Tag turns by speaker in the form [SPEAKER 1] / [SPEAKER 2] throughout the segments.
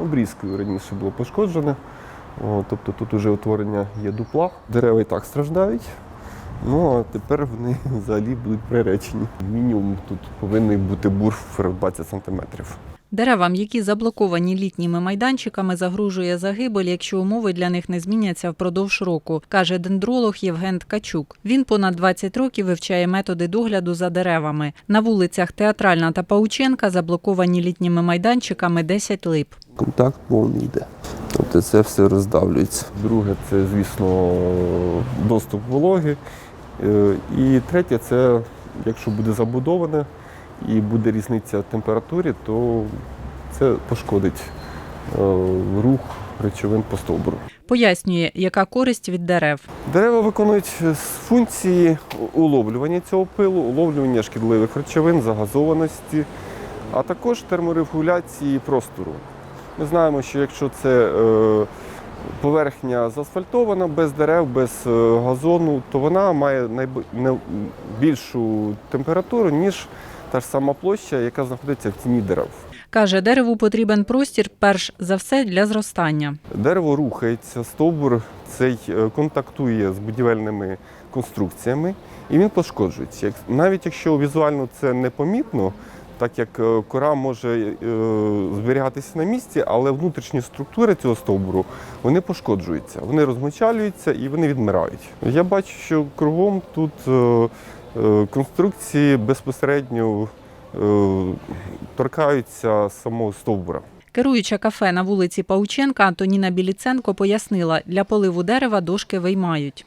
[SPEAKER 1] обрізкою раніше було пошкоджене. О, тобто тут вже утворення є дупла. Дерева і так страждають. Ну а тепер вони взагалі будуть приречені. Мінімум тут повинен бути бурф 20 сантиметрів.
[SPEAKER 2] Деревам, які заблоковані літніми майданчиками, загрожує загибель, якщо умови для них не зміняться впродовж року, каже дендролог Євген Ткачук. Він понад 20 років вивчає методи догляду за деревами. На вулицях Театральна та Паученка заблоковані літніми майданчиками 10 лип.
[SPEAKER 1] Контакт повний йде. Тобто це все роздавлюється. Друге, це, звісно, доступ вологи. Е, І третє, це якщо буде забудоване і буде різниця в температурі, то це пошкодить е, рух речовин по стовбуру.
[SPEAKER 2] Пояснює, яка користь від дерев.
[SPEAKER 1] Дерева виконують е, функції уловлювання цього пилу, уловлювання шкідливих речовин, загазованості, а також терморегуляції простору. Ми знаємо, що якщо це е, поверхня заасфальтована без дерев, без газону, то вона має найб- не- більшу температуру, ніж та ж сама площа, яка знаходиться в тіні дерев.
[SPEAKER 2] Каже, дереву потрібен простір перш за все для зростання.
[SPEAKER 1] Дерево рухається, стовбур цей е, контактує з будівельними конструкціями і він пошкоджується. Навіть якщо візуально це непомітно, так як е, кора може е, зберігатися на місці, але внутрішні структури цього стовбуру вони пошкоджуються, вони розмочалюються і вони відмирають. Я бачу, що кругом тут конструкції безпосередньо е, торкаються самого стовбура.
[SPEAKER 2] Керуюча кафе на вулиці Паученка Антоніна Біліценко пояснила, для поливу дерева дошки виймають.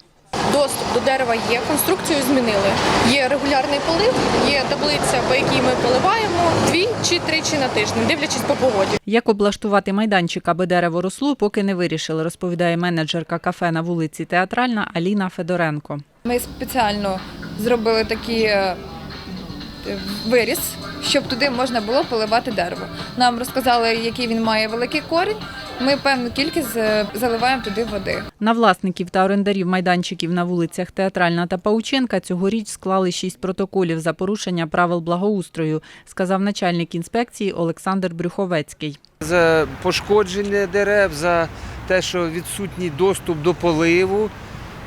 [SPEAKER 3] Доступ до дерева є, конструкцію змінили. Є регулярний полив, є таблиця, по якій ми поливаємо дві чи тричі на тиждень, дивлячись по погоді.
[SPEAKER 2] Як облаштувати майданчик, аби дерево росло, поки не вирішили, розповідає менеджерка кафе на вулиці Театральна Аліна Федоренко.
[SPEAKER 4] Ми спеціально зробили такий е, виріс, щоб туди можна було поливати дерево. Нам розказали, який він має великий корінь. Ми певну кількість е, заливаємо туди води.
[SPEAKER 2] На власників та орендарів майданчиків на вулицях Театральна та Паученка цьогоріч склали шість протоколів за порушення правил благоустрою, сказав начальник інспекції Олександр Брюховецький.
[SPEAKER 5] за пошкодження дерев, за те, що відсутній доступ до поливу.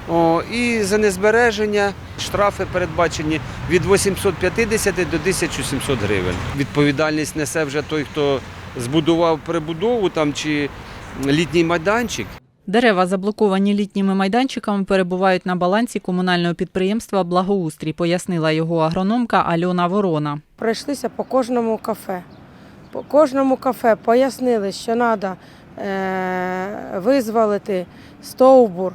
[SPEAKER 5] О, і за незбереження штрафи передбачені від 850 до 1700 гривень. Відповідальність несе вже той, хто збудував прибудову там чи літній майданчик.
[SPEAKER 2] Дерева, заблоковані літніми майданчиками, перебувають на балансі комунального підприємства Благоустрій, пояснила його агрономка Альона Ворона.
[SPEAKER 6] пройшлися по кожному кафе. По кожному кафе пояснили, що треба визволити стовбур.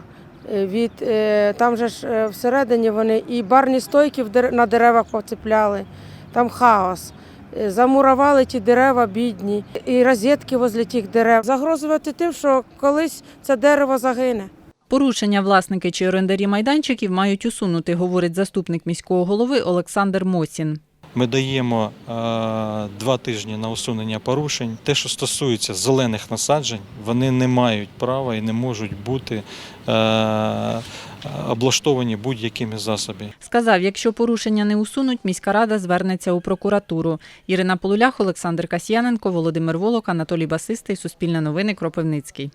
[SPEAKER 6] е, Від, е, там же ж е, всередині вони і барні стойки на деревах поцепляли, там хаос. Е, Замурували ті дерева бідні, і розетки возле тих дерев. Загрозувати тим, що колись це дерево загине.
[SPEAKER 2] Порушення власники чи орендарі майданчиків мають усунути, говорить заступник міського голови Олександр Мосін.
[SPEAKER 7] Ми даємо е, два тижні на усунення порушень. Те, що стосується зелених насаджень, вони не мають права і не можуть бути е, облаштовані будь-якими засобами.
[SPEAKER 2] Сказав, якщо порушення не усунуть, міська рада звернеться у прокуратуру. Ірина Полулях, Олександр Касьяненко, Володимир Волок, Анатолій Басистий, Суспільне новини, Кропивницький.